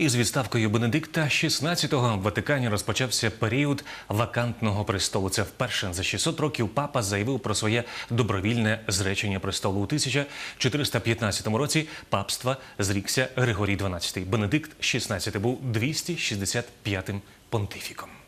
Із відставкою Бенедикта XVI в Ватикані розпочався період вакантного престолу. Це вперше за 600 років папа заявив про своє добровільне зречення престолу. У 1415 році папства зрікся Григорій XII. Бенедикт XVI був 265-м понтифіком.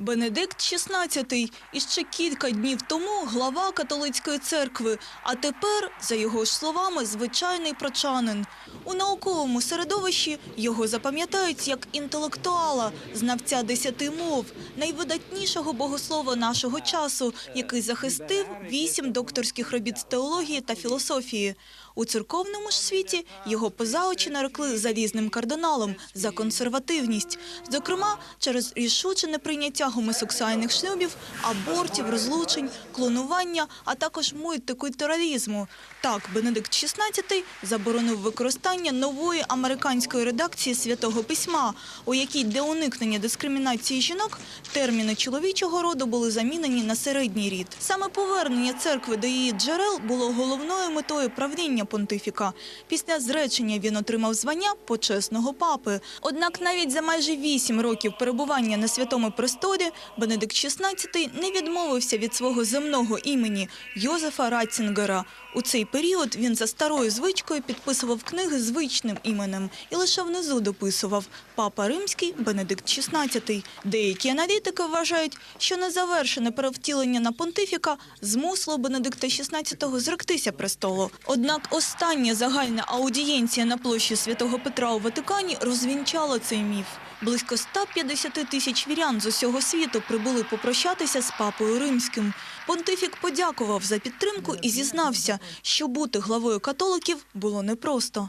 Бенедикт XVI іще кілька днів тому глава католицької церкви, а тепер, за його ж словами, звичайний прочанин. У науковому середовищі його запам'ятають як інтелектуала, знавця десяти мов, найвидатнішого богослова нашого часу, який захистив вісім докторських робіт з теології та філософії. У церковному ж світі його поза очі нарекли залізним кардиналом за консервативність, зокрема через рішуче неприйняття гомосексуальних шлюбів, абортів, розлучень, клонування, а також мультикультуралізму. Так, Бенедикт XVI заборонив використання нової американської редакції святого письма, у якій для уникнення дискримінації жінок терміни чоловічого роду були замінені на середній рід. Саме повернення церкви до її джерел було головною метою правління понтифіка. Після зречення він отримав звання почесного папи. Однак навіть за майже вісім років перебування на святому престолі Бенедикт XVI не відмовився від свого земного імені Йозефа Ратцінгера. У цей період він за старою звичкою підписував книги звичним іменем і лише внизу дописував «Папа Римський Бенедикт XVI». Деякі аналітики вважають, що незавершене перевтілення на понтифіка змусило Бенедикта XVI зректися престолу. Однак остання загальна аудієнція на площі Святого Петра у Ватикані розвінчала цей міф. Близько 150 тисяч вірян з усього світу прибули попрощатися з папою римським. Понтифік подякував за підтримку і зізнався, що бути главою католиків було непросто.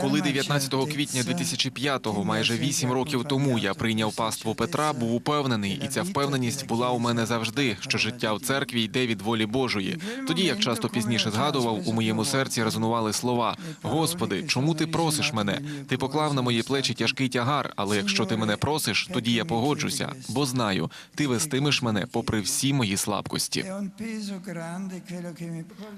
Коли 19 квітня 2005-го, майже 8 років тому, я прийняв паству Петра, був упевнений, і ця впевненість була у мене завжди, що життя в церкві йде від волі Божої. Тоді, як часто пізніше згадував, у моєму серці резонували слова: Господи, чому ти просиш мене? Ти поклав на мої плечі тяжкий тягар, але якщо ти мене просиш, тоді я погоджуся, бо знаю, ти вестимеш мене попри всі мої слабкості.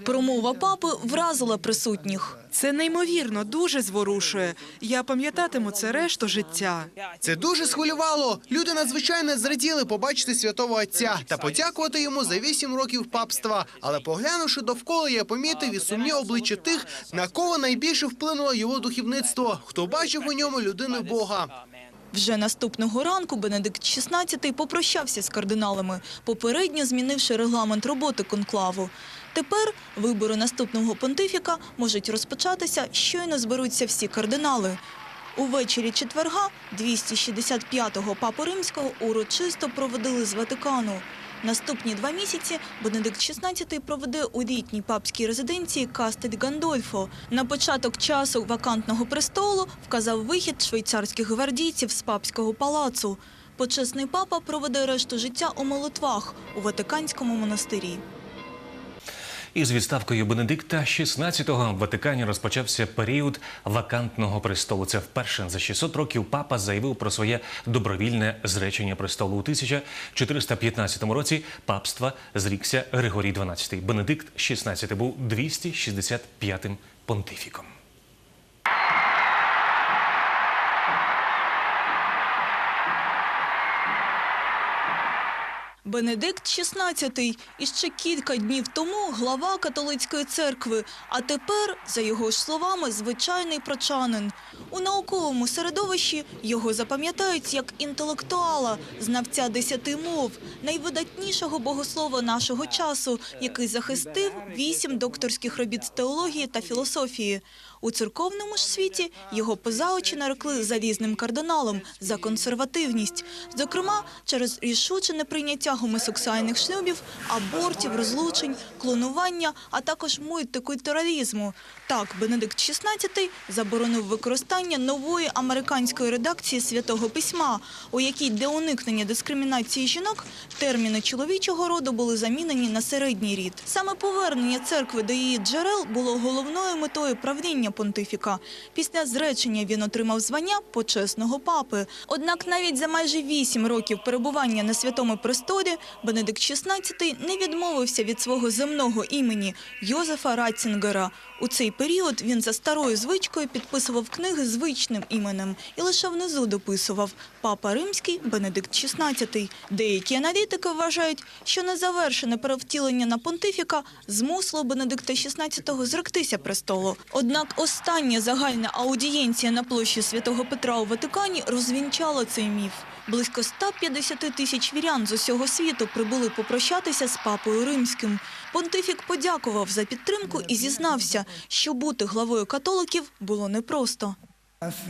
Промова папи вразила присутніх. Це неймовірно, дуже зворушує. Я пам'ятатиму це решту життя. Це дуже схвилювало. Люди надзвичайно зраділи побачити святого отця та подякувати йому за вісім років папства. Але поглянувши довкола, я помітив і сумні обличчя тих, на кого найбільше вплинуло його духовництво, хто бачив у ньому людину Бога. Вже наступного ранку Бенедикт XVI попрощався з кардиналами, попередньо змінивши регламент роботи конклаву. Тепер вибори наступного понтифіка можуть розпочатися, щойно зберуться всі кардинали. Увечері четверга 265-го папу римського урочисто проводили з Ватикану. Наступні два місяці Бенедикт XVI проведе у літній папській резиденції Кастель Гандольфо. На початок часу вакантного престолу вказав вихід швейцарських гвардійців з папського палацу. Почесний папа проведе решту життя у молитвах у Ватиканському монастирі. Із відставкою Бенедикта XVI в Ватикані розпочався період вакантного престолу. Це вперше за 600 років папа заявив про своє добровільне зречення престолу. У 1415 році папства зрікся Григорій XII. Бенедикт XVI був 265-м понтифіком. Бенедикт XVI іще кілька днів тому глава католицької церкви, а тепер, за його ж словами, звичайний прочанин. У науковому середовищі його запам'ятають як інтелектуала, знавця десяти мов, найвидатнішого богослова нашого часу, який захистив вісім докторських робіт з теології та філософії. У церковному ж світі його поза очі нарекли залізним кардиналом за консервативність, зокрема через рішуче неприйняття гомосексуальних шлюбів, абортів, розлучень, клонування, а також мультикультуралізму. Так, Бенедикт XVI заборонив використання нової американської редакції святого письма, у якій для уникнення дискримінації жінок терміни чоловічого роду були замінені на середній рід. Саме повернення церкви до її джерел було головною метою правління зречення понтифіка. Після зречення він отримав звання почесного папи. Однак навіть за майже вісім років перебування на святому престолі Бенедикт XVI не відмовився від свого земного імені Йозефа Ратцінгера. У цей період він за старою звичкою підписував книги звичним іменем і лише внизу дописував «Папа Римський Бенедикт XVI». Деякі аналітики вважають, що незавершене перевтілення на понтифіка змусило Бенедикта XVI зректися престолу. Однак остання загальна аудієнція на площі Святого Петра у Ватикані розвінчала цей міф. Близько 150 тисяч вірян з усього світу прибули попрощатися з папою римським. Понтифік подякував за підтримку і зізнався, що бути главою католиків було непросто.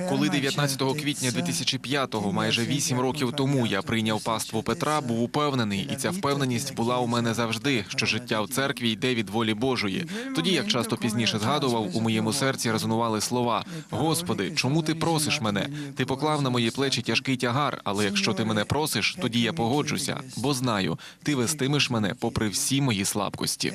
Коли 19 квітня 2005-го, майже вісім років тому, я прийняв паству Петра, був упевнений, і ця впевненість була у мене завжди, що життя в церкві йде від волі Божої. Тоді, як часто пізніше згадував, у моєму серці резонували слова: Господи, чому ти просиш мене? Ти поклав на мої плечі тяжкий тягар, але якщо ти мене просиш, тоді я погоджуся, бо знаю, ти вестимеш мене попри всі мої слабкості.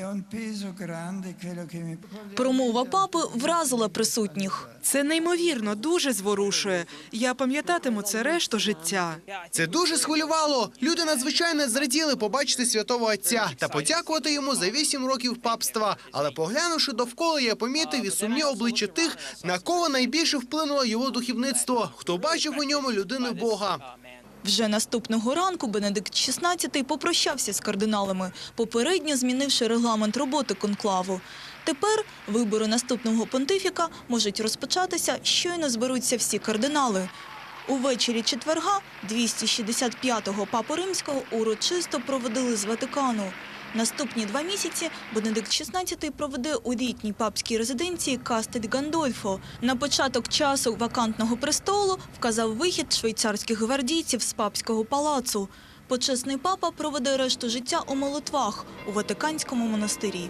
Промова папи вразила присутніх. Це неймовірно, дуже зворушує. Я пам'ятатиму це решту життя. Це дуже схвилювало. Люди надзвичайно зраділи побачити святого отця та подякувати йому за вісім років папства. Але поглянувши довкола, я помітив і сумні обличчя тих, на кого найбільше вплинуло його духовництво, хто бачив у ньому людину Бога. Вже наступного ранку Бенедикт XVI попрощався з кардиналами, попередньо змінивши регламент роботи конклаву. Тепер вибори наступного понтифіка можуть розпочатися, щойно зберуться всі кардинали. Увечері четверга 265-го папу римського урочисто проводили з Ватикану. Наступні два місяці Бенедикт XVI проведе у літній папській резиденції Кастель Гандольфо. На початок часу вакантного престолу вказав вихід швейцарських гвардійців з папського палацу. Почесний папа проведе решту життя у молитвах у Ватиканському монастирі.